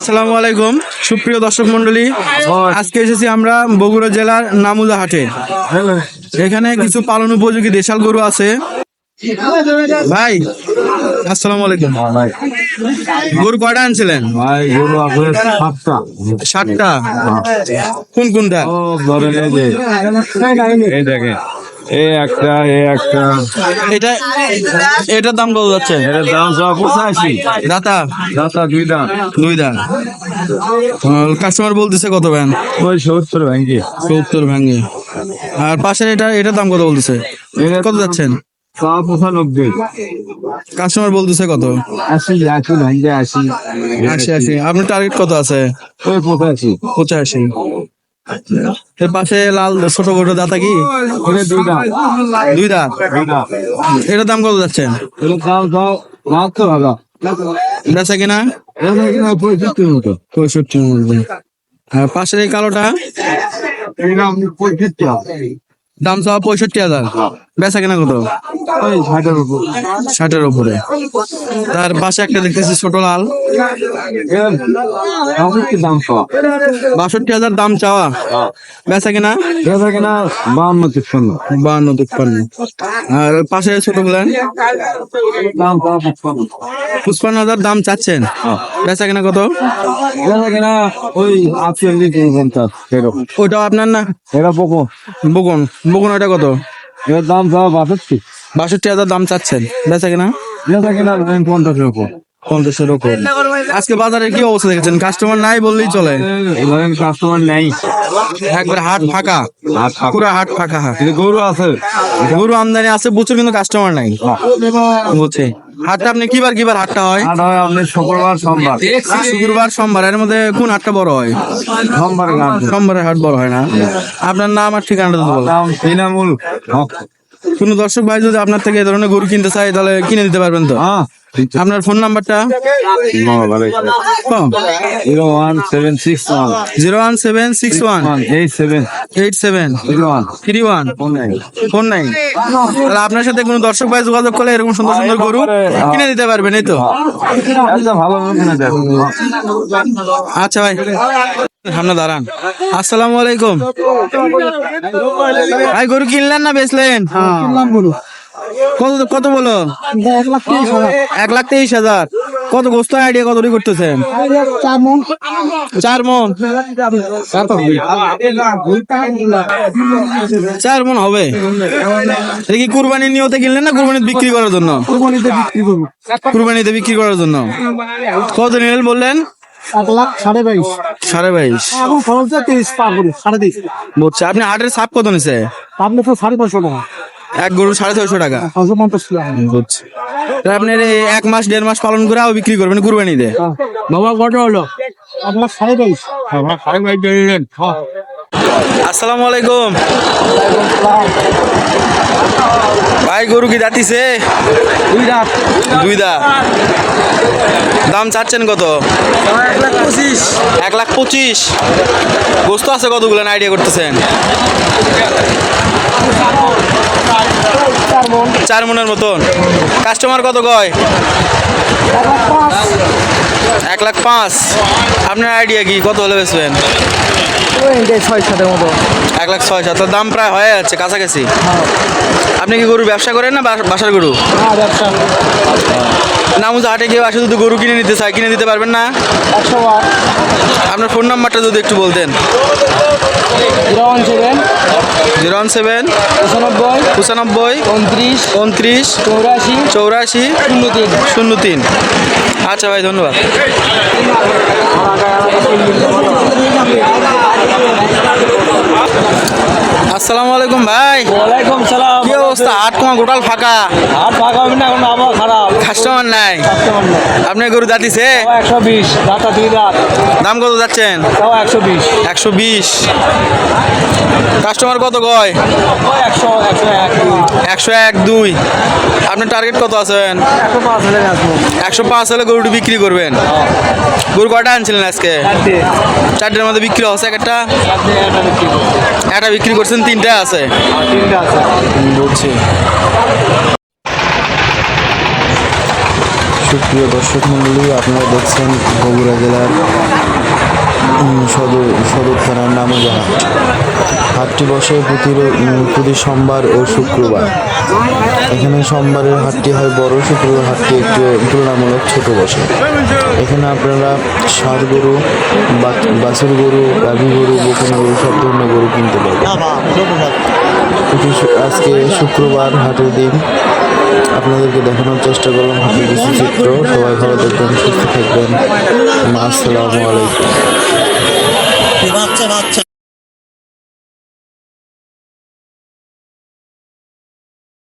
আসসালামু আলাইকুম সুপ্রিয় দর্শক মন্ডলী আজকে এসেছি আমরা বগুড়া জেলার নামুদা হাটে। এখানে কিছু পালন উপযোগী দেশাল গরু আছে। ভাই আসসালামু আলাইকুম। গরু কয়টা আনছিলেন? ভাই গরু আছে সাতটা। ষাটটা কোন কোনটা? এই যে এই একটা এই একটা। এটা এটার দাম কত যাচ্ছে? এটার দাম সব পঁচাশি। দাতা? দাতা দুই দাম। দুই দাম। কাস্টমার বলতেছে কত ব্যান? ওই সত্তর সত্তর আর পাশের এটা এটার দাম কত বলতেছে? কত যাচ্ছেন? কাস্টমার বলতেছে কত? আশি আশি ভাঙ্গি আশি। আশি আশি। আপনার টার্গেট কত আছে? পঁচাশি। এর পাশে লাল ছোট গরু দাতা কি? দুই দাঁত। দুই দাম এটার দাম কত যাচ্ছে? বেচা কিনা? এটা পঁয়ষট্টির মধ্যে আর পাশের এই কালোটা? দাম চাওয়া দাম সব পঁয়ষট্টি হাজার। বেচা কিনা কত? ওই ষাটের উপর। ষাটের উপরে। তার পাশে একটা দেখতেছি ছোট লাল। দাম বাষট্টি হাজার দাম চাওয়া। বেচা কেনা? এটা কিনা বাউন্ন তিপ্পান্ন। বাহান্ন তিপ্পান্ন। আর পাশে ছোট গুলান পঁচপান্ন। হাজার দাম চাচ্ছেন? বেচা কেনা কত? এটা কিনা ওই আটচল্লিশ ওইটাও আপনার না? এটা পোকো বগুন বগুন ওইটা কত? এর দাম চাওয়া বাষট্টি। বাষট্টি হাজার দাম চাচ্ছেন। বেচা কিনা? বেচা কিনা পঞ্চাশ পঞ্চাশের উপর আজকে বাজারে কি অবস্থা দেখেছেন? কাস্টমার নাই বললেই চলে। কাস্টমার নেই। একবার হাট ফাঁকা। পুরো হাট ফাঁকা। গরু আছে। গরু আমদানি আছে প্রচুর কিন্তু কাস্টমার নাই। বুঝছি। হাটটা আপনি কিবার কিবার হাটটা হয়? হাট হয় আপনার শুক্রবার সোমবার। শুক্রবার সোমবার। এর মধ্যে কোন হাটটা বড় হয়? সোমবার সোমবারের হাট বড় হয় না। আপনার নাম আর ঠিকানাটা তো বলো দাম তৃণমূল কোন দর্শক ভাই যদি আপনার থেকে এই ধরনের গরু কিনতে চাই তাহলে কিনে দিতে পারবেন তো? হ্যাঁ। আপনার ফোন নাম্বারটা zero one seven six one. Zero one seven six one. Eight seven eight seven zero one. Three one. Phone নাই। তাহলে আপনার সাথে কোনো দর্শক ভাই যোগাযোগ করলে এরকম সুন্দর সুন্দর গরু কিনে দিতে পারবেন এই তো? আচ্ছা, আচ্ছা ভাই। সামনে দাঁড়ান। আসসালামু আলাইকুম। ভাই গরু কিনলেন না বেচলেন? কত কত বলো? এক লাখ তেইশ হাজার। কত গোস্ত আইডিয়া কত করতেছেন? চার মন। চার মন হবে? এটা কি কুরবানির নিয়তে কিনলেন না কুরবানি বিক্রি করার জন্য? কুরবানিতে বিক্রি করার জন্য। কত নিলেন বললেন? এক লাখ সাড়ে বাইশ। সাড়ে বাইশ। খরচ তিরিশ পার করি সাড়ে তিরিশ। আপনি হাটের সাপ কত নিছে? আপনি তো সাড়ে পাঁচশো টাকা। এক গরু সাড়ে ছয়শো টাকা। বুঝছে। আপনার এক মাস দেড় মাস পালন করে আবার বিক্রি করবেন কুরবানিতে বাবা কত হলো? এক লাখ সাড়ে বাইশ আসসালামু আলাইকুম। ভাই গরু কি দাঁতিছে? দুই রাত দুই দা দাম চাচ্ছেন কত? এক লাখ পঁচিশ। এক লাখ পঁচিশ। গোস্ত আছে কতগুলো? আইডিয়া করতেছেন। চার মন মনের মতন। কাস্টমার কত কয়? এক লাখ পাঁচ। আপনার আইডিয়া কি? কত হলে বেচবেন? ছয় সাতের মতো এক লাখ ছয় সাত। দাম প্রায় হয়ে যাচ্ছে কাছাকাছি। আপনি কি গরু ব্যবসা করেন না বাসার গরু? হ্যাঁ নামুজা হাটে কেউ আসে যদি গরু কিনে নিতে চায় কিনে দিতে পারবেন না? একশো আট আপনার ফোন নাম্বারটা যদি একটু বলতেন। Zero one seven zero one seven পঁচানব্বই পঁচানব্বই উনত্রিশ উনত্রিশ চৌরাশি চৌরাশি শূন্য তিন শূন্য তিন আচ্ছা ভাই ধন্যবাদ। আসসালামু আলাইকুম ভাই। ওয়ালাইকুম সালাম। অবস্থা? হাট তোমার গোটাল ফাঁকা? আর টাকা হবে না এখন আবহাওয়া খারাপ। কাস্টমার নাই? আপনার গরু দাঁতিছে একশো বিশ রাতা দুই রাত দাম কত যাচ্ছেন? তাও একশো বিশ। একশো বিশ। কাস্টমার কত কয়? একশো একশো এক। দুই। আপনার টার্গেট কত আছেন? একশো পাঁচ হলে গরুটি বিক্রি করবেন? গরু কয়টা আনছিলেন আজকে? চারটের মধ্যে বিক্রি হচ্ছে একটা? একটা বিক্রি করছেন তিনটা আছে? আর তিনটে আছে। হচ্ছে সুপ্রিয় দর্শক মণ্ডলী, আপনারা দেখছেন বগুড়া জেলার সদর সদর থানার নামজাহা। হাটটি বসে প্রতি প্রতি সোমবার ও শুক্রবার। এখানে সোমবারের হাটটি হয় বড়, শুক্রবার হাটটি একটু তুলনামূলক ছোট বসে। এখানে আপনারা ষাঁড় গরু বাছুর গরু, গাভী গরু বোকানো গরু, সব ধরনের গরু কিনতে পারবেন। শু- আজকে শুক্রবার হাটের দিন। আপনাদেরকে দেখানোর চেষ্টা করলাম হাটের কিছু চিত্র। সবাই ভালো দেখবেন সুস্থ থাকবেন। আসসালামু আলাইকুম।